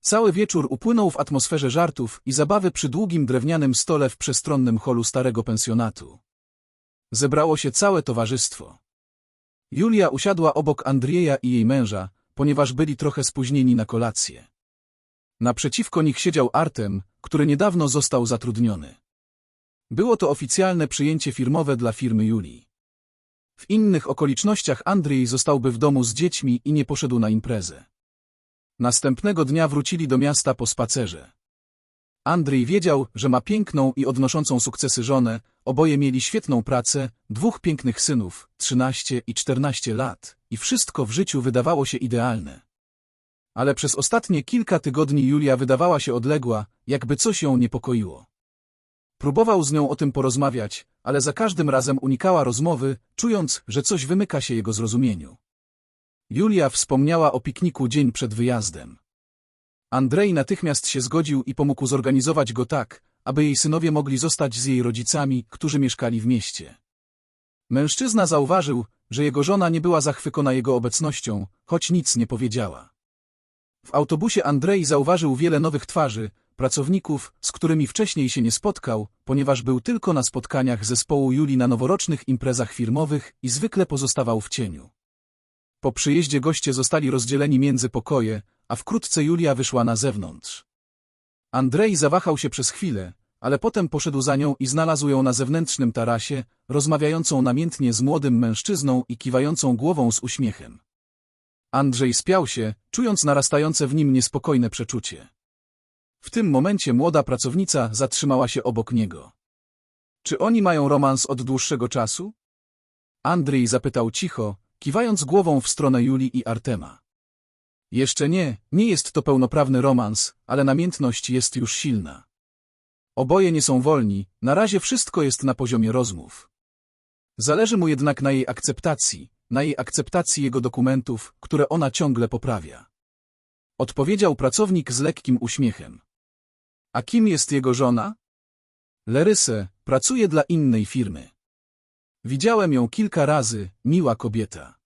Cały wieczór upłynął w atmosferze żartów i zabawy przy długim drewnianym stole w przestronnym holu starego pensjonatu. Zebrało się całe towarzystwo. Julia usiadła obok Andrieja i jej męża, ponieważ byli trochę spóźnieni na kolację. Naprzeciwko nich siedział Artem, który niedawno został zatrudniony. Było to oficjalne przyjęcie firmowe dla firmy Julii. W innych okolicznościach Andrzej zostałby w domu z dziećmi i nie poszedł na imprezę. Następnego dnia wrócili do miasta po spacerze. Andrzej wiedział, że ma piękną i odnoszącą sukcesy żonę, oboje mieli świetną pracę, dwóch pięknych synów, 13 i 14 lat, i wszystko w życiu wydawało się idealne. Ale przez ostatnie kilka tygodni Julia wydawała się odległa, jakby coś ją niepokoiło. Próbował z nią o tym porozmawiać, ale za każdym razem unikała rozmowy, czując, że coś wymyka się jego zrozumieniu. Julia wspomniała o pikniku dzień przed wyjazdem. Andrzej natychmiast się zgodził i pomógł zorganizować go tak, aby jej synowie mogli zostać z jej rodzicami, którzy mieszkali w mieście. Mężczyzna zauważył, że jego żona nie była zachwycona jego obecnością, choć nic nie powiedziała. W autobusie Andrzej zauważył wiele nowych twarzy, pracowników, z którymi wcześniej się nie spotkał, ponieważ był tylko na spotkaniach zespołu Julii na noworocznych imprezach firmowych i zwykle pozostawał w cieniu. Po przyjeździe goście zostali rozdzieleni między pokoje, a wkrótce Julia wyszła na zewnątrz. Andrzej zawahał się przez chwilę, ale potem poszedł za nią i znalazł ją na zewnętrznym tarasie, rozmawiającą namiętnie z młodym mężczyzną i kiwającą głową z uśmiechem. Andrzej spiał się, czując narastające w nim niespokojne przeczucie. W tym momencie młoda pracownica zatrzymała się obok niego. Czy oni mają romans od dłuższego czasu? Andrzej zapytał cicho, kiwając głową w stronę Julii i Artema. Jeszcze nie, nie jest to pełnoprawny romans, ale namiętność jest już silna. Oboje nie są wolni, na razie wszystko jest na poziomie rozmów. Zależy mu jednak na jej akceptacji, na jej akceptacji jego dokumentów, które ona ciągle poprawia. Odpowiedział pracownik z lekkim uśmiechem. A kim jest jego żona? Leryse, pracuje dla innej firmy. Widziałem ją kilka razy, miła kobieta.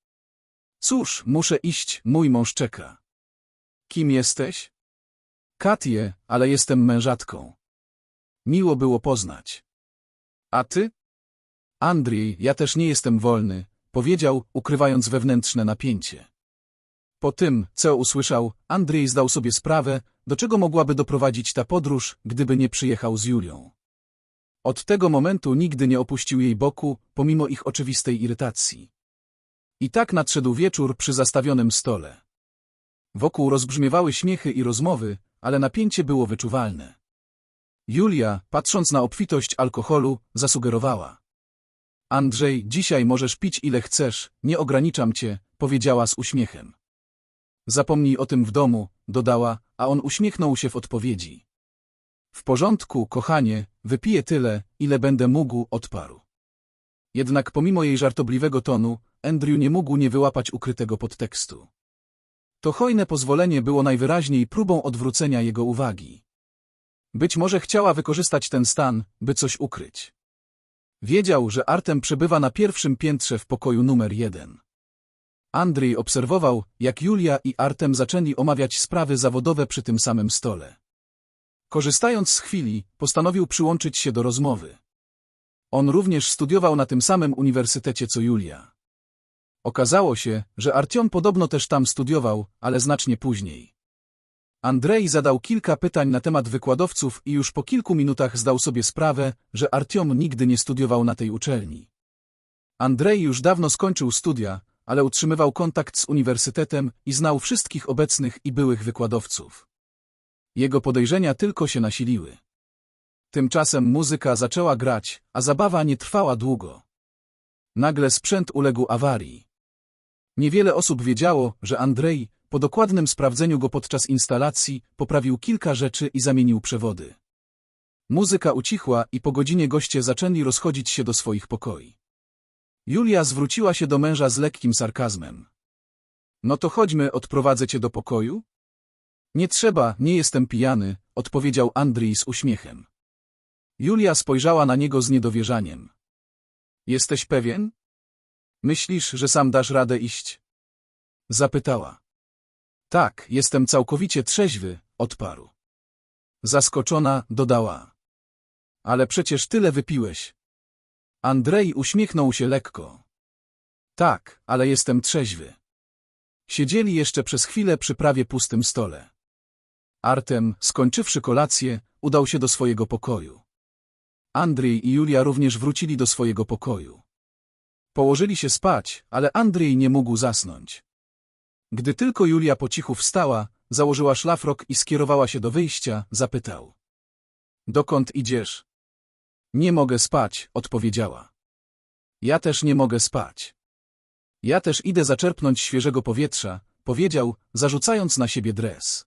Cóż, muszę iść, mój mąż czeka. Kim jesteś? Katie, ale jestem mężatką. Miło było poznać. A ty? Andrzej, ja też nie jestem wolny, powiedział, ukrywając wewnętrzne napięcie. Po tym, co usłyszał, Andrzej zdał sobie sprawę, do czego mogłaby doprowadzić ta podróż, gdyby nie przyjechał z Julią. Od tego momentu nigdy nie opuścił jej boku, pomimo ich oczywistej irytacji. I tak nadszedł wieczór przy zastawionym stole. Wokół rozbrzmiewały śmiechy i rozmowy, ale napięcie było wyczuwalne. Julia, patrząc na obfitość alkoholu, zasugerowała. Andrzej, dzisiaj możesz pić ile chcesz, nie ograniczam cię, powiedziała z uśmiechem. Zapomnij o tym w domu, dodała, a on uśmiechnął się w odpowiedzi. W porządku, kochanie, wypiję tyle, ile będę mógł, odparł. Jednak pomimo jej żartobliwego tonu, Andrew nie mógł nie wyłapać ukrytego podtekstu. To hojne pozwolenie było najwyraźniej próbą odwrócenia jego uwagi. Być może chciała wykorzystać ten stan, by coś ukryć. Wiedział, że Artem przebywa na pierwszym piętrze w pokoju numer jeden. Andrzej obserwował, jak Julia i Artem zaczęli omawiać sprawy zawodowe przy tym samym stole. Korzystając z chwili, postanowił przyłączyć się do rozmowy. On również studiował na tym samym uniwersytecie co Julia. Okazało się, że Artiom podobno też tam studiował, ale znacznie później. Andrzej zadał kilka pytań na temat wykładowców i już po kilku minutach zdał sobie sprawę, że Artiom nigdy nie studiował na tej uczelni. Andrzej już dawno skończył studia, ale utrzymywał kontakt z uniwersytetem i znał wszystkich obecnych i byłych wykładowców. Jego podejrzenia tylko się nasiliły. Tymczasem muzyka zaczęła grać, a zabawa nie trwała długo. Nagle sprzęt uległ awarii. Niewiele osób wiedziało, że Andrzej, po dokładnym sprawdzeniu go podczas instalacji, poprawił kilka rzeczy i zamienił przewody. Muzyka ucichła i po godzinie goście zaczęli rozchodzić się do swoich pokoi. Julia zwróciła się do męża z lekkim sarkazmem. No to chodźmy, odprowadzę cię do pokoju? Nie trzeba, nie jestem pijany, odpowiedział Andrzej z uśmiechem. Julia spojrzała na niego z niedowierzaniem. Jesteś pewien? Myślisz, że sam dasz radę iść? Zapytała. Tak, jestem całkowicie trzeźwy, odparł. Zaskoczona, dodała. Ale przecież tyle wypiłeś. Andrzej uśmiechnął się lekko. Tak, ale jestem trzeźwy. Siedzieli jeszcze przez chwilę przy prawie pustym stole. Artem, skończywszy kolację, udał się do swojego pokoju. Andrzej i Julia również wrócili do swojego pokoju. Położyli się spać, ale Andrzej nie mógł zasnąć. Gdy tylko Julia po cichu wstała, założyła szlafrok i skierowała się do wyjścia, zapytał. Dokąd idziesz? Nie mogę spać, odpowiedziała. Ja też nie mogę spać. Ja też idę zaczerpnąć świeżego powietrza, powiedział, zarzucając na siebie dres.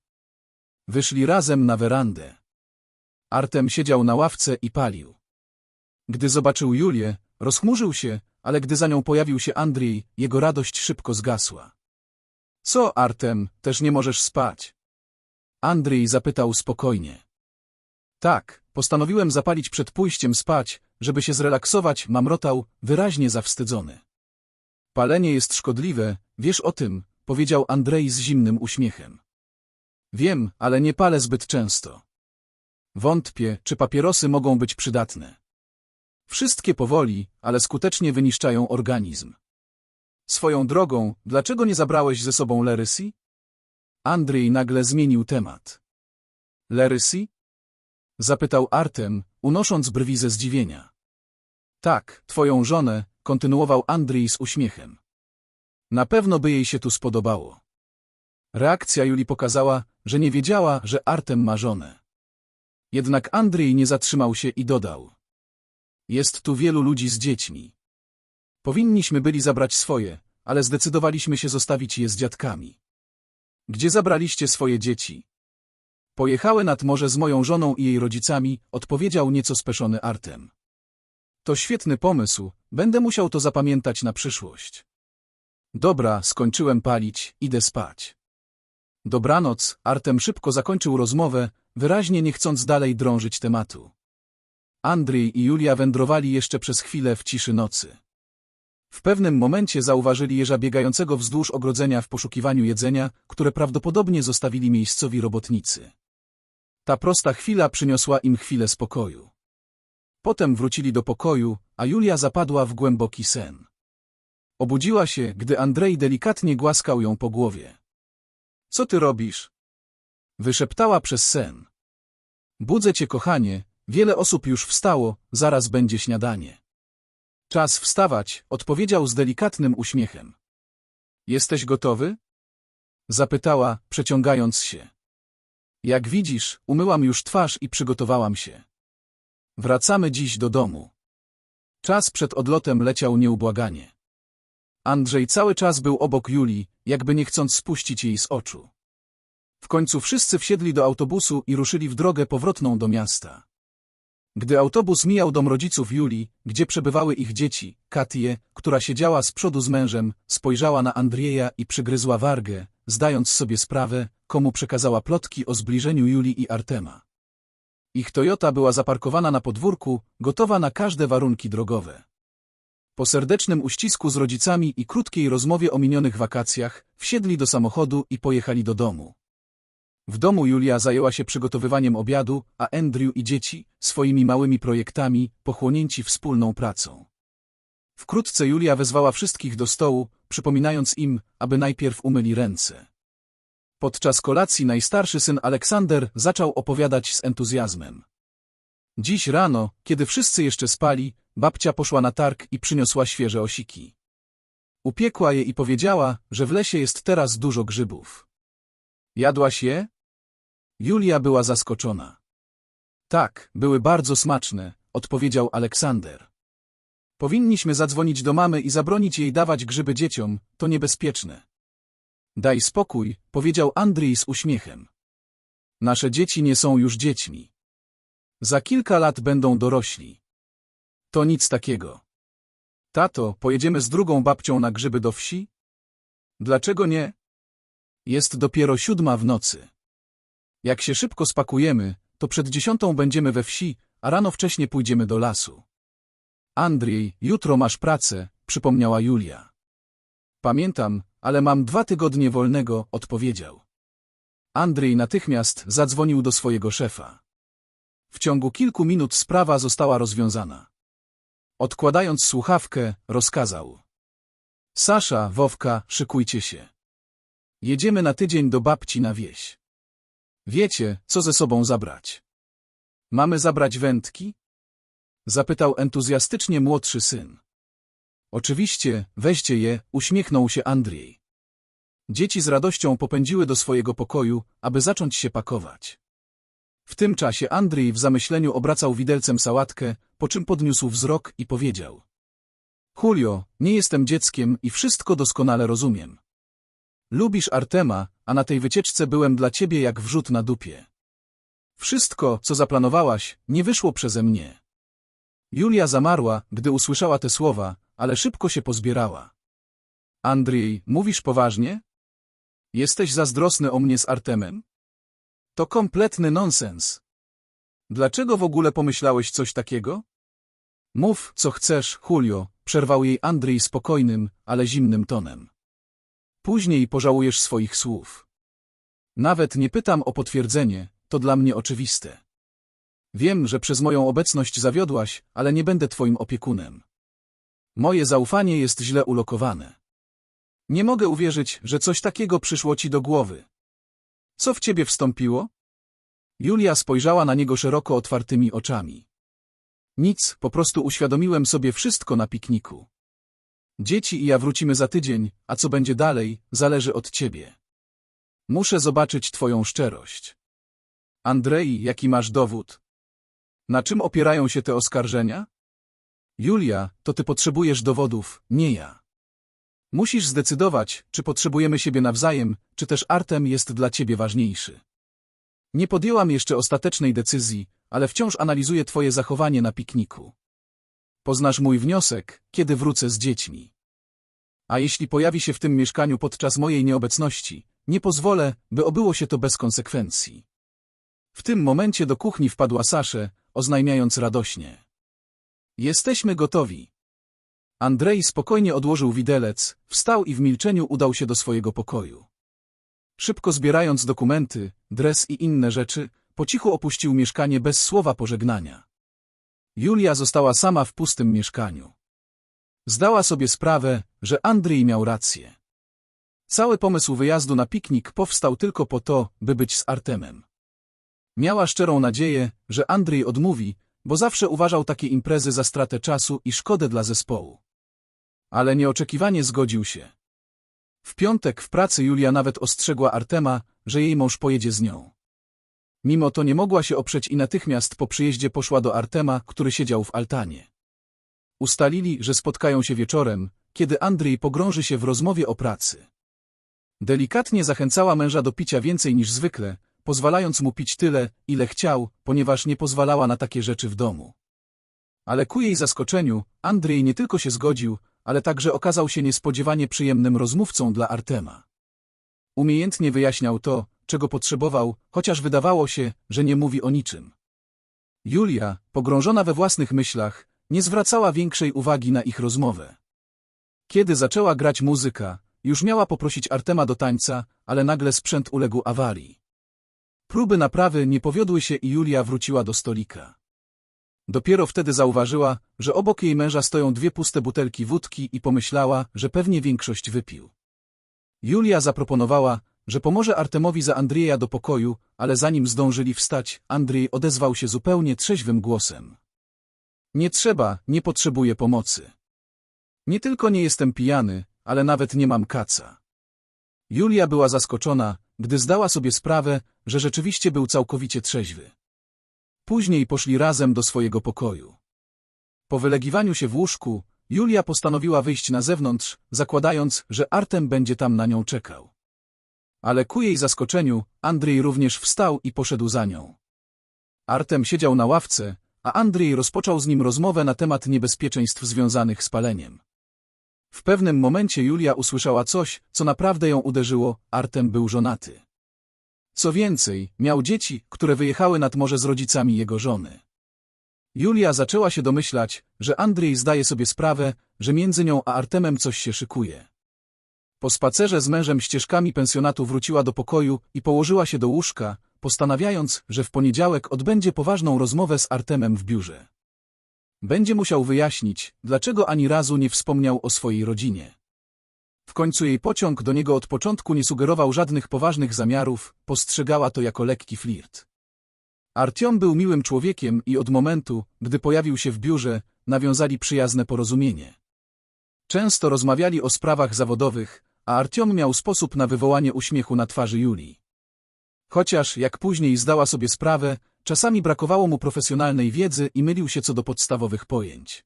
Wyszli razem na werandę. Artem siedział na ławce i palił. Gdy zobaczył Julię, rozchmurzył się, ale gdy za nią pojawił się Andrzej, jego radość szybko zgasła. Co, Artem, też nie możesz spać? Andrzej zapytał spokojnie. Tak, postanowiłem zapalić przed pójściem spać, żeby się zrelaksować, mamrotał, wyraźnie zawstydzony. Palenie jest szkodliwe, wiesz o tym, powiedział Andrzej z zimnym uśmiechem. Wiem, ale nie palę zbyt często. Wątpię, czy papierosy mogą być przydatne. Wszystkie powoli, ale skutecznie wyniszczają organizm. Swoją drogą, dlaczego nie zabrałeś ze sobą Lerysi? Andrzej nagle zmienił temat. Lerysi? Zapytał Artem, unosząc brwi ze zdziwienia. Tak, twoją żonę, kontynuował Andrzej z uśmiechem. Na pewno by jej się tu spodobało. Reakcja Julii pokazała, że nie wiedziała, że Artem ma żonę. Jednak Andrzej nie zatrzymał się i dodał. Jest tu wielu ludzi z dziećmi. Powinniśmy byli zabrać swoje, ale zdecydowaliśmy się zostawić je z dziadkami. Gdzie zabraliście swoje dzieci? Pojechały nad morze z moją żoną i jej rodzicami, odpowiedział nieco speszony Artem. To świetny pomysł, będę musiał to zapamiętać na przyszłość. Dobra, skończyłem palić, idę spać. Dobranoc, Artem szybko zakończył rozmowę, wyraźnie nie chcąc dalej drążyć tematu. Andrzej i Julia wędrowali jeszcze przez chwilę w ciszy nocy. W pewnym momencie zauważyli jeża biegającego wzdłuż ogrodzenia w poszukiwaniu jedzenia, które prawdopodobnie zostawili miejscowi robotnicy. Ta prosta chwila przyniosła im chwilę spokoju. Potem wrócili do pokoju, a Julia zapadła w głęboki sen. Obudziła się, gdy Andrzej delikatnie głaskał ją po głowie. Co ty robisz? Wyszeptała przez sen. Budzę cię, kochanie, wiele osób już wstało, zaraz będzie śniadanie. Czas wstawać, odpowiedział z delikatnym uśmiechem. Jesteś gotowy? Zapytała, przeciągając się. Jak widzisz, umyłam już twarz i przygotowałam się. Wracamy dziś do domu. Czas przed odlotem leciał nieubłaganie. Andrzej cały czas był obok Julii, jakby nie chcąc spuścić jej z oczu. W końcu wszyscy wsiedli do autobusu i ruszyli w drogę powrotną do miasta. Gdy autobus mijał dom rodziców Julii, gdzie przebywały ich dzieci, Katię, która siedziała z przodu z mężem, spojrzała na Andrieja i przygryzła wargę, zdając sobie sprawę, komu przekazała plotki o zbliżeniu Julii i Artema. Ich Toyota była zaparkowana na podwórku, gotowa na każde warunki drogowe. Po serdecznym uścisku z rodzicami i krótkiej rozmowie o minionych wakacjach, wsiedli do samochodu i pojechali do domu. W domu Julia zajęła się przygotowywaniem obiadu, a Andrew i dzieci swoimi małymi projektami, pochłonięci wspólną pracą. Wkrótce Julia wezwała wszystkich do stołu, przypominając im, aby najpierw umyli ręce. Podczas kolacji najstarszy syn Aleksander zaczął opowiadać z entuzjazmem. Dziś rano, kiedy wszyscy jeszcze spali, babcia poszła na targ i przyniosła świeże osiki. Upiekła je i powiedziała, że w lesie jest teraz dużo grzybów. Jadłaś je? Julia była zaskoczona. Tak, były bardzo smaczne, odpowiedział Aleksander. Powinniśmy zadzwonić do mamy i zabronić jej dawać grzyby dzieciom, to niebezpieczne. Daj spokój, powiedział Andrzej z uśmiechem. Nasze dzieci nie są już dziećmi. Za kilka lat będą dorośli. To nic takiego. Tato, pojedziemy z drugą babcią na grzyby do wsi? Dlaczego nie? Jest dopiero siódma w nocy. Jak się szybko spakujemy, to przed dziesiątą będziemy we wsi, a rano wcześnie pójdziemy do lasu. Andrzej, jutro masz pracę, przypomniała Julia. Pamiętam, ale mam dwa tygodnie wolnego, odpowiedział. Andrzej natychmiast zadzwonił do swojego szefa. W ciągu kilku minut sprawa została rozwiązana. Odkładając słuchawkę, rozkazał. Sasza, Wowka, szykujcie się. Jedziemy na tydzień do babci na wieś. Wiecie, co ze sobą zabrać? Mamy zabrać wędki? Zapytał entuzjastycznie młodszy syn. Oczywiście, weźcie je, uśmiechnął się Andrzej. Dzieci z radością popędziły do swojego pokoju, aby zacząć się pakować. W tym czasie Andrzej w zamyśleniu obracał widelcem sałatkę, po czym podniósł wzrok i powiedział. Julio, nie jestem dzieckiem i wszystko doskonale rozumiem. Lubisz Artema, a na tej wycieczce byłem dla ciebie jak wrzut na dupie. Wszystko, co zaplanowałaś, nie wyszło przeze mnie. Julia zamarła, gdy usłyszała te słowa, ale szybko się pozbierała. Andrzej, mówisz poważnie? Jesteś zazdrosny o mnie z Artemem? To kompletny nonsens. Dlaczego w ogóle pomyślałeś coś takiego? Mów, co chcesz, Julio, przerwał jej Andrzej spokojnym, ale zimnym tonem. Później pożałujesz swoich słów. Nawet nie pytam o potwierdzenie, to dla mnie oczywiste. Wiem, że przez moją obecność zawiodłaś, ale nie będę twoim opiekunem. Moje zaufanie jest źle ulokowane. Nie mogę uwierzyć, że coś takiego przyszło ci do głowy. Co w ciebie wstąpiło? Julia spojrzała na niego szeroko otwartymi oczami. Nic, po prostu uświadomiłem sobie wszystko na pikniku. Dzieci i ja wrócimy za tydzień, a co będzie dalej, zależy od ciebie. Muszę zobaczyć twoją szczerość. Andrzej, jaki masz dowód? Na czym opierają się te oskarżenia? Julia, to ty potrzebujesz dowodów, nie ja. Musisz zdecydować, czy potrzebujemy siebie nawzajem, czy też Artem jest dla ciebie ważniejszy. Nie podjęłam jeszcze ostatecznej decyzji, ale wciąż analizuję twoje zachowanie na pikniku. Poznasz mój wniosek, kiedy wrócę z dziećmi. A jeśli pojawi się w tym mieszkaniu podczas mojej nieobecności, nie pozwolę, by obyło się to bez konsekwencji. W tym momencie do kuchni wpadła Sasze, oznajmiając radośnie. Jesteśmy gotowi. Andrzej spokojnie odłożył widelec, wstał i w milczeniu udał się do swojego pokoju. Szybko zbierając dokumenty, dres i inne rzeczy, po cichu opuścił mieszkanie bez słowa pożegnania. Julia została sama w pustym mieszkaniu. Zdała sobie sprawę, że Andrzej miał rację. Cały pomysł wyjazdu na piknik powstał tylko po to, by być z Artemem. Miała szczerą nadzieję, że Andrzej odmówi, bo zawsze uważał takie imprezy za stratę czasu i szkodę dla zespołu. Ale nieoczekiwanie zgodził się. W piątek w pracy Julia nawet ostrzegła Artema, że jej mąż pojedzie z nią. Mimo to nie mogła się oprzeć i natychmiast po przyjeździe poszła do Artema, który siedział w altanie. Ustalili, że spotkają się wieczorem, kiedy Andrzej pogrąży się w rozmowie o pracy. Delikatnie zachęcała męża do picia więcej niż zwykle, pozwalając mu pić tyle, ile chciał, ponieważ nie pozwalała na takie rzeczy w domu. Ale ku jej zaskoczeniu, Andrzej nie tylko się zgodził, ale także okazał się niespodziewanie przyjemnym rozmówcą dla Artema. Umiejętnie wyjaśniał to, czego potrzebował, chociaż wydawało się, że nie mówi o niczym. Julia, pogrążona we własnych myślach, nie zwracała większej uwagi na ich rozmowę. Kiedy zaczęła grać muzyka, już miała poprosić Artema do tańca, ale nagle sprzęt uległ awarii. Próby naprawy nie powiodły się i Julia wróciła do stolika. Dopiero wtedy zauważyła, że obok jej męża stoją dwie puste butelki wódki i pomyślała, że pewnie większość wypił. Julia zaproponowała, że pomoże Artemowi za Andrieja do pokoju, ale zanim zdążyli wstać, Andrzej odezwał się zupełnie trzeźwym głosem. Nie trzeba, nie potrzebuję pomocy. Nie tylko nie jestem pijany, ale nawet nie mam kaca. Julia była zaskoczona, gdy zdała sobie sprawę, że rzeczywiście był całkowicie trzeźwy. Później poszli razem do swojego pokoju. Po wylegiwaniu się w łóżku, Julia postanowiła wyjść na zewnątrz, zakładając, że Artem będzie tam na nią czekał. Ale ku jej zaskoczeniu, Andrzej również wstał i poszedł za nią. Artem siedział na ławce, a Andrzej rozpoczął z nim rozmowę na temat niebezpieczeństw związanych z paleniem. W pewnym momencie Julia usłyszała coś, co naprawdę ją uderzyło, Artem był żonaty. Co więcej, miał dzieci, które wyjechały nad morze z rodzicami jego żony. Julia zaczęła się domyślać, że Andrzej zdaje sobie sprawę, że między nią a Artemem coś się szykuje. Po spacerze z mężem ścieżkami pensjonatu wróciła do pokoju i położyła się do łóżka, postanawiając, że w poniedziałek odbędzie poważną rozmowę z Artemem w biurze. Będzie musiał wyjaśnić, dlaczego ani razu nie wspomniał o swojej rodzinie. W końcu jej pociąg do niego od początku nie sugerował żadnych poważnych zamiarów, postrzegała to jako lekki flirt. Artiom był miłym człowiekiem i od momentu, gdy pojawił się w biurze, nawiązali przyjazne porozumienie. Często rozmawiali o sprawach zawodowych, a Artiom miał sposób na wywołanie uśmiechu na twarzy Julii. Chociaż, jak później zdała sobie sprawę, czasami brakowało mu profesjonalnej wiedzy i mylił się co do podstawowych pojęć.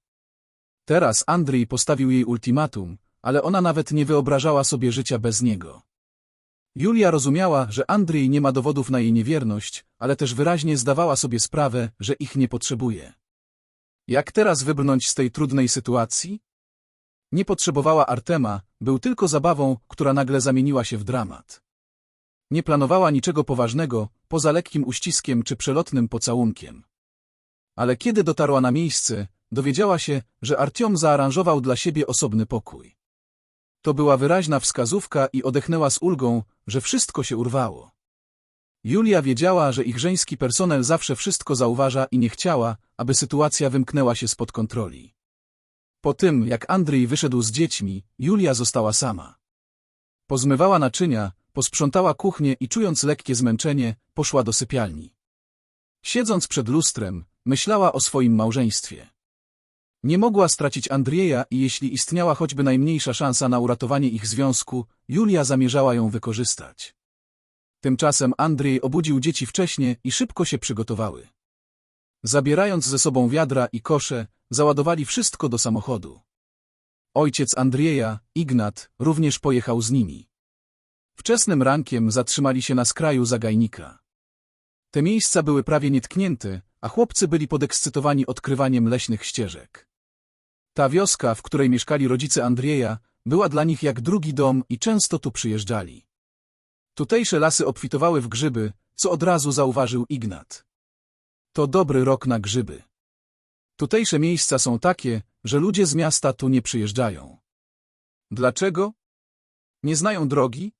Teraz Andrzej postawił jej ultimatum, ale ona nawet nie wyobrażała sobie życia bez niego. Julia rozumiała, że Andrzej nie ma dowodów na jej niewierność, ale też wyraźnie zdawała sobie sprawę, że ich nie potrzebuje. Jak teraz wybrnąć z tej trudnej sytuacji? Nie potrzebowała Artema, był tylko zabawą, która nagle zamieniła się w dramat. Nie planowała niczego poważnego, poza lekkim uściskiem czy przelotnym pocałunkiem. Ale kiedy dotarła na miejsce, dowiedziała się, że Artiom zaaranżował dla siebie osobny pokój. To była wyraźna wskazówka i odechnęła z ulgą, że wszystko się urwało. Julia wiedziała, że ich żeński personel zawsze wszystko zauważa i nie chciała, aby sytuacja wymknęła się spod kontroli. Po tym, jak Andrzej wyszedł z dziećmi, Julia została sama. Pozmywała naczynia, posprzątała kuchnię i czując lekkie zmęczenie, poszła do sypialni. Siedząc przed lustrem, myślała o swoim małżeństwie. Nie mogła stracić Andrieja i jeśli istniała choćby najmniejsza szansa na uratowanie ich związku, Julia zamierzała ją wykorzystać. Tymczasem Andrzej obudził dzieci wcześnie i szybko się przygotowały. Zabierając ze sobą wiadra i kosze, załadowali wszystko do samochodu. Ojciec Andrieja, Ignat, również pojechał z nimi. Wczesnym rankiem zatrzymali się na skraju zagajnika. Te miejsca były prawie nietknięte, a chłopcy byli podekscytowani odkrywaniem leśnych ścieżek. Ta wioska, w której mieszkali rodzice Andrieja, była dla nich jak drugi dom i często tu przyjeżdżali. Tutejsze lasy obfitowały w grzyby, co od razu zauważył Ignat. To dobry rok na grzyby. Tutejsze miejsca są takie, że ludzie z miasta tu nie przyjeżdżają. Dlaczego? Nie znają drogi?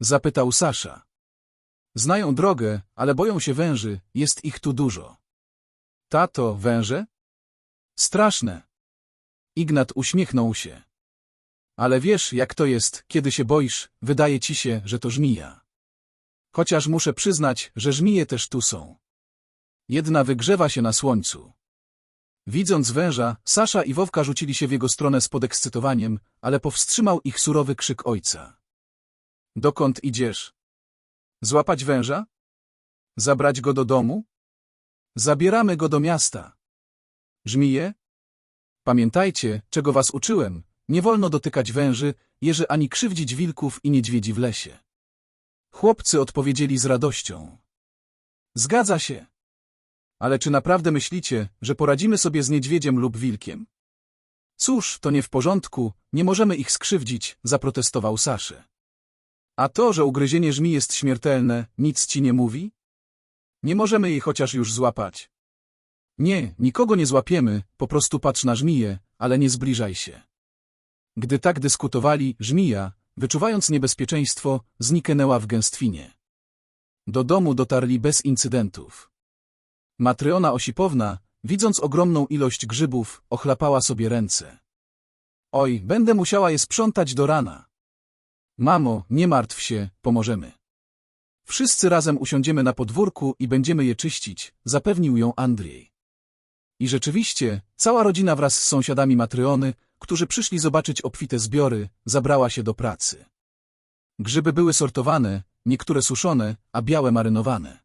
Zapytał Sasza. Znają drogę, ale boją się węży, jest ich tu dużo. Tato, węże? Straszne. Ignat uśmiechnął się. Ale wiesz, jak to jest, kiedy się boisz, wydaje ci się, że to żmija. Chociaż muszę przyznać, że żmije też tu są. Jedna wygrzewa się na słońcu. Widząc węża, Sasza i Wowka rzucili się w jego stronę z podekscytowaniem, ale powstrzymał ich surowy krzyk ojca. Dokąd idziesz? Złapać węża? Zabrać go do domu? Zabieramy go do miasta. Żmije? Pamiętajcie, czego was uczyłem. Nie wolno dotykać węży, jeży ani krzywdzić wilków i niedźwiedzi w lesie. Chłopcy odpowiedzieli z radością. Zgadza się. Ale czy naprawdę myślicie, że poradzimy sobie z niedźwiedziem lub wilkiem? Cóż, to nie w porządku, nie możemy ich skrzywdzić, zaprotestował Saszy. A to, że ugryzienie żmi jest śmiertelne, nic ci nie mówi? Nie możemy jej chociaż już złapać. Nie, nikogo nie złapiemy, po prostu patrz na żmiję, ale nie zbliżaj się. Gdy tak dyskutowali, żmija, wyczuwając niebezpieczeństwo, zniknęła w gęstwinie. Do domu dotarli bez incydentów. Matryona Osipowna, widząc ogromną ilość grzybów, ochlapała sobie ręce. Oj, będę musiała je sprzątać do rana. Mamo, nie martw się, pomożemy. Wszyscy razem usiądziemy na podwórku i będziemy je czyścić, zapewnił ją Andrzej. I rzeczywiście, cała rodzina wraz z sąsiadami Matryony, którzy przyszli zobaczyć obfite zbiory, zabrała się do pracy. Grzyby były sortowane, niektóre suszone, a białe marynowane.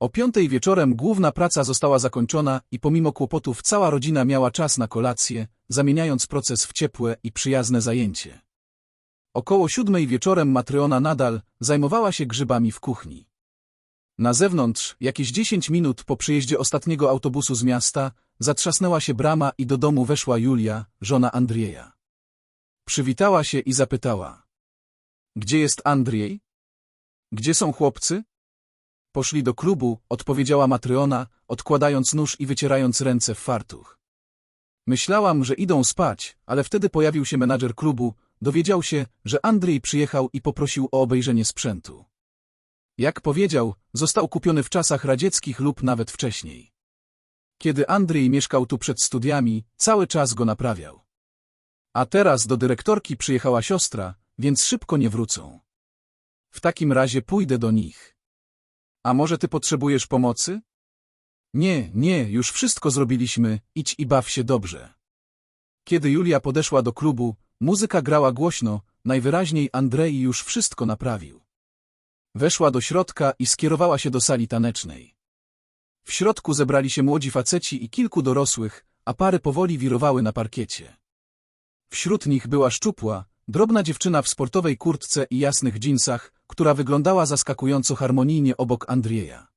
O piątej wieczorem główna praca została zakończona i pomimo kłopotów cała rodzina miała czas na kolację, zamieniając proces w ciepłe i przyjazne zajęcie. Około siódmej wieczorem Matryona nadal zajmowała się grzybami w kuchni. Na zewnątrz, jakieś dziesięć minut po przyjeździe ostatniego autobusu z miasta, zatrzasnęła się brama i do domu weszła Julia, żona Andrieja. Przywitała się i zapytała. Gdzie jest Andrzej? Gdzie są chłopcy? Poszli do klubu, odpowiedziała Matryona, odkładając nóż i wycierając ręce w fartuch. Myślałam, że idą spać, ale wtedy pojawił się menadżer klubu, dowiedział się, że Andrzej przyjechał i poprosił o obejrzenie sprzętu. Jak powiedział, został kupiony w czasach radzieckich lub nawet wcześniej. Kiedy Andrzej mieszkał tu przed studiami, cały czas go naprawiał. A teraz do dyrektorki przyjechała siostra, więc szybko nie wrócą. W takim razie pójdę do nich. A może ty potrzebujesz pomocy? Nie, nie, już wszystko zrobiliśmy, idź i baw się dobrze. Kiedy Julia podeszła do klubu, muzyka grała głośno, najwyraźniej Andrzej już wszystko naprawił. Weszła do środka i skierowała się do sali tanecznej. W środku zebrali się młodzi faceci i kilku dorosłych, a pary powoli wirowały na parkiecie. Wśród nich była szczupła, drobna dziewczyna w sportowej kurtce i jasnych dżinsach, która wyglądała zaskakująco harmonijnie obok Andrieja.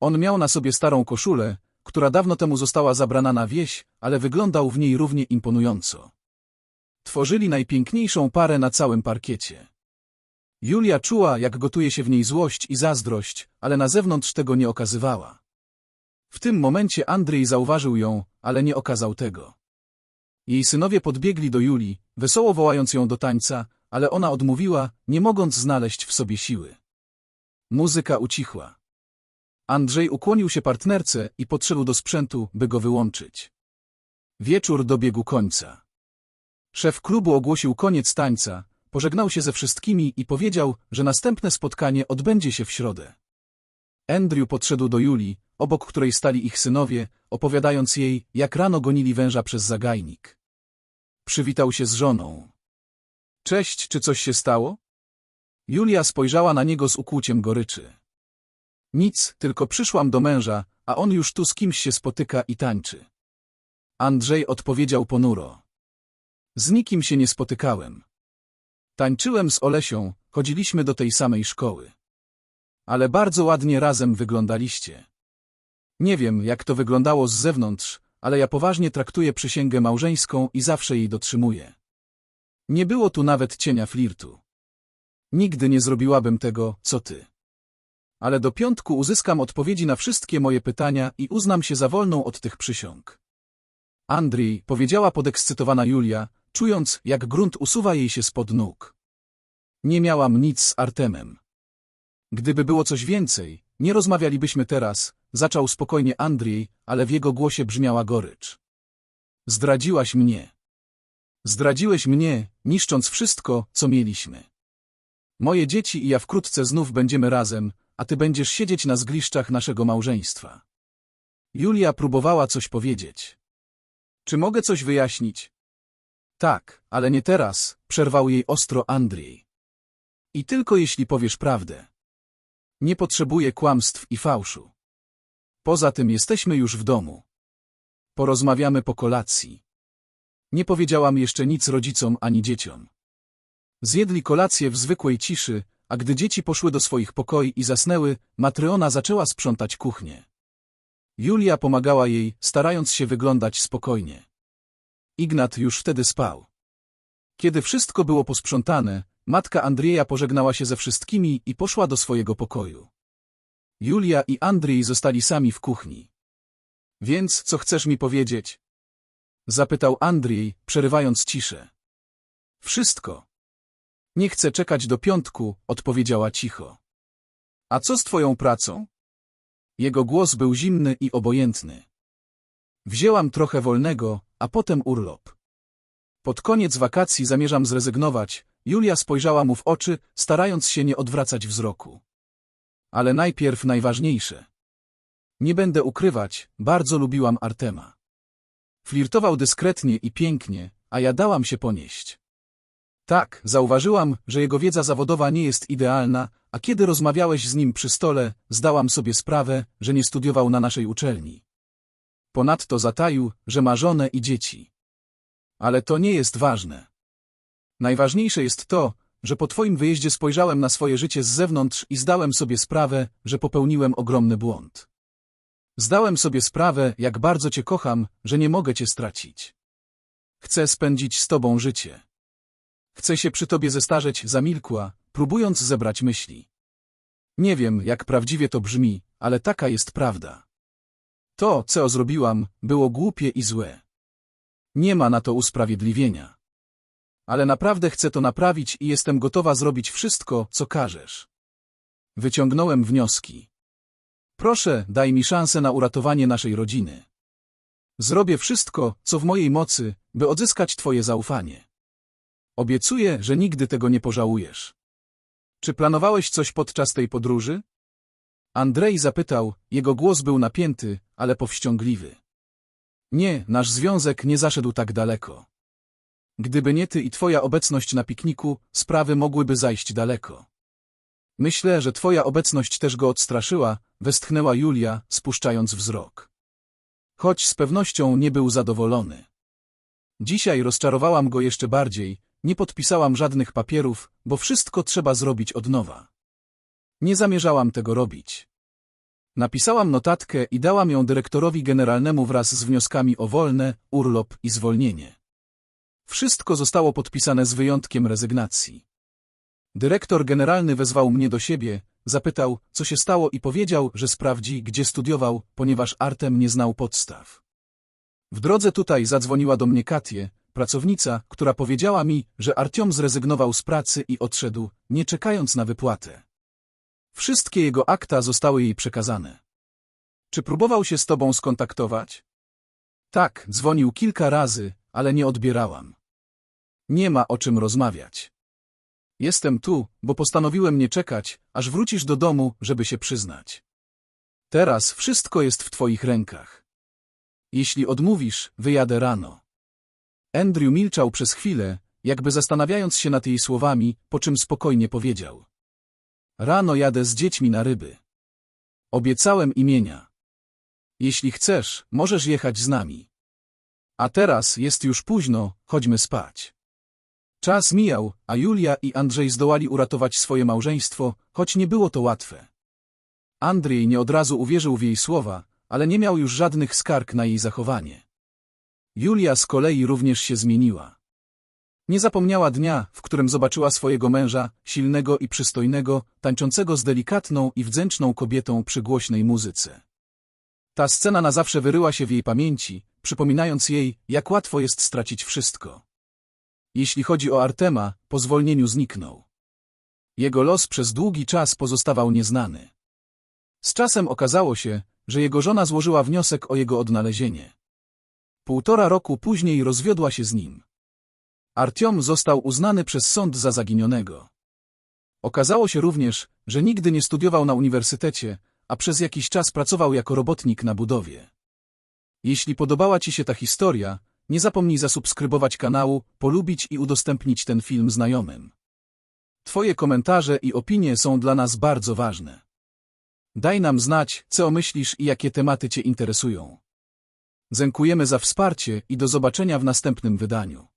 On miał na sobie starą koszulę, która dawno temu została zabrana na wieś, ale wyglądał w niej równie imponująco. Tworzyli najpiękniejszą parę na całym parkiecie. Julia czuła, jak gotuje się w niej złość i zazdrość, ale na zewnątrz tego nie okazywała. W tym momencie Andrzej zauważył ją, ale nie okazał tego. Jej synowie podbiegli do Julii, wesoło wołając ją do tańca, ale ona odmówiła, nie mogąc znaleźć w sobie siły. Muzyka ucichła. Andrzej ukłonił się partnerce i podszedł do sprzętu, by go wyłączyć. Wieczór dobiegł końca. Szef klubu ogłosił koniec tańca, pożegnał się ze wszystkimi i powiedział, że następne spotkanie odbędzie się w środę. Andrew podszedł do Julii, obok której stali ich synowie, opowiadając jej, jak rano gonili węża przez zagajnik. Przywitał się z żoną. Cześć, czy coś się stało? Julia spojrzała na niego z ukłuciem goryczy. Nic, tylko przyszłam do męża, a on już tu z kimś się spotyka i tańczy. Andrzej odpowiedział ponuro. Z nikim się nie spotykałem. Tańczyłem z Olesią, chodziliśmy do tej samej szkoły. Ale bardzo ładnie razem wyglądaliście. Nie wiem, jak to wyglądało z zewnątrz, ale ja poważnie traktuję przysięgę małżeńską i zawsze jej dotrzymuję. Nie było tu nawet cienia flirtu. Nigdy nie zrobiłabym tego, co ty. Ale do piątku uzyskam odpowiedzi na wszystkie moje pytania i uznam się za wolną od tych przysiąg. Andrii, powiedziała podekscytowana Julia, czując, jak grunt usuwa jej się spod nóg. Nie miałam nic z Artemem. Gdyby było coś więcej, nie rozmawialibyśmy teraz, zaczął spokojnie Andrzej, ale w jego głosie brzmiała gorycz. Zdradziłaś mnie. Zdradziłeś mnie, niszcząc wszystko, co mieliśmy. Moje dzieci i ja wkrótce znów będziemy razem, a ty będziesz siedzieć na zgliszczach naszego małżeństwa. Julia próbowała coś powiedzieć. Czy mogę coś wyjaśnić? Tak, ale nie teraz, przerwał jej ostro Andrzej. I tylko jeśli powiesz prawdę. Nie potrzebuję kłamstw i fałszu. Poza tym jesteśmy już w domu. Porozmawiamy po kolacji. Nie powiedziałam jeszcze nic rodzicom ani dzieciom. Zjedli kolację w zwykłej ciszy, a gdy dzieci poszły do swoich pokoi i zasnęły, Matryona zaczęła sprzątać kuchnię. Julia pomagała jej, starając się wyglądać spokojnie. Ignat już wtedy spał. Kiedy wszystko było posprzątane, matka Andrieja pożegnała się ze wszystkimi i poszła do swojego pokoju. Julia i Andrzej zostali sami w kuchni. Więc co chcesz mi powiedzieć? Zapytał Andrzej, przerywając ciszę. Wszystko. Nie chcę czekać do piątku, odpowiedziała cicho. A co z twoją pracą? Jego głos był zimny i obojętny. Wzięłam trochę wolnego, a potem urlop. Pod koniec wakacji zamierzam zrezygnować. Julia spojrzała mu w oczy, starając się nie odwracać wzroku. Ale najpierw najważniejsze. Nie będę ukrywać, bardzo lubiłam Artema. Flirtował dyskretnie i pięknie, a ja dałam się ponieść. Tak, zauważyłam, że jego wiedza zawodowa nie jest idealna, a kiedy rozmawiałeś z nim przy stole, zdałam sobie sprawę, że nie studiował na naszej uczelni. Ponadto zataił, że ma żonę i dzieci. Ale to nie jest ważne. Najważniejsze jest to, że po twoim wyjeździe spojrzałem na swoje życie z zewnątrz i zdałem sobie sprawę, że popełniłem ogromny błąd. Zdałem sobie sprawę, jak bardzo cię kocham, że nie mogę cię stracić. Chcę spędzić z tobą życie. Chcę się przy tobie zestarzeć, zamilkła, próbując zebrać myśli. Nie wiem, jak prawdziwie to brzmi, ale taka jest prawda. To, co zrobiłam, było głupie i złe. Nie ma na to usprawiedliwienia. ale naprawdę chcę to naprawić i jestem gotowa zrobić wszystko, co każesz. Wyciągnąłem wnioski. Proszę, daj mi szansę na uratowanie naszej rodziny. Zrobię wszystko, co w mojej mocy, by odzyskać twoje zaufanie. Obiecuję, że nigdy tego nie pożałujesz. Czy planowałeś coś podczas tej podróży? Andrzej zapytał, jego głos był napięty, ale powściągliwy. Nie, nasz związek nie zaszedł tak daleko. Gdyby nie ty i twoja obecność na pikniku, sprawy mogłyby zajść daleko. Myślę, że twoja obecność też go odstraszyła, westchnęła Julia, spuszczając wzrok. Choć z pewnością nie był zadowolony. Dzisiaj rozczarowałam go jeszcze bardziej, nie podpisałam żadnych papierów, bo wszystko trzeba zrobić od nowa. Nie zamierzałam tego robić. Napisałam notatkę i dałam ją dyrektorowi generalnemu wraz z wnioskami o wolne, urlop i zwolnienie. Wszystko zostało podpisane z wyjątkiem rezygnacji. Dyrektor generalny wezwał mnie do siebie, zapytał, co się stało i powiedział, że sprawdzi, gdzie studiował, ponieważ Artem nie znał podstaw. W drodze tutaj zadzwoniła do mnie Katie, pracownica, która powiedziała mi, że Artiom zrezygnował z pracy i odszedł, nie czekając na wypłatę. Wszystkie jego akta zostały jej przekazane. Czy próbował się z tobą skontaktować? Tak, dzwonił kilka razy, ale nie odbierałam. Nie ma o czym rozmawiać. Jestem tu, bo postanowiłem nie czekać, aż wrócisz do domu, żeby się przyznać. Teraz wszystko jest w twoich rękach. Jeśli odmówisz, wyjadę rano. Andrew milczał przez chwilę, jakby zastanawiając się nad jej słowami, po czym spokojnie powiedział. Rano jadę z dziećmi na ryby. Obiecałem imienia. Jeśli chcesz, możesz jechać z nami. A teraz jest już późno, chodźmy spać. Czas mijał, a Julia i Andrzej zdołali uratować swoje małżeństwo, choć nie było to łatwe. Andrzej nie od razu uwierzył w jej słowa, ale nie miał już żadnych skarg na jej zachowanie. Julia z kolei również się zmieniła. Nie zapomniała dnia, w którym zobaczyła swojego męża, silnego i przystojnego, tańczącego z delikatną i wdzięczną kobietą przy głośnej muzyce. Ta scena na zawsze wyryła się w jej pamięci, przypominając jej, jak łatwo jest stracić wszystko. Jeśli chodzi o Artema, po zwolnieniu zniknął. Jego los przez długi czas pozostawał nieznany. Z czasem okazało się, że jego żona złożyła wniosek o jego odnalezienie. Półtora roku później rozwiodła się z nim. Artiom został uznany przez sąd za zaginionego. Okazało się również, że nigdy nie studiował na uniwersytecie, a przez jakiś czas pracował jako robotnik na budowie. Jeśli podobała Ci się ta historia, nie zapomnij zasubskrybować kanału, polubić i udostępnić ten film znajomym. Twoje komentarze i opinie są dla nas bardzo ważne. Daj nam znać, co myślisz i jakie tematy Cię interesują. Dziękujemy za wsparcie i do zobaczenia w następnym wydaniu.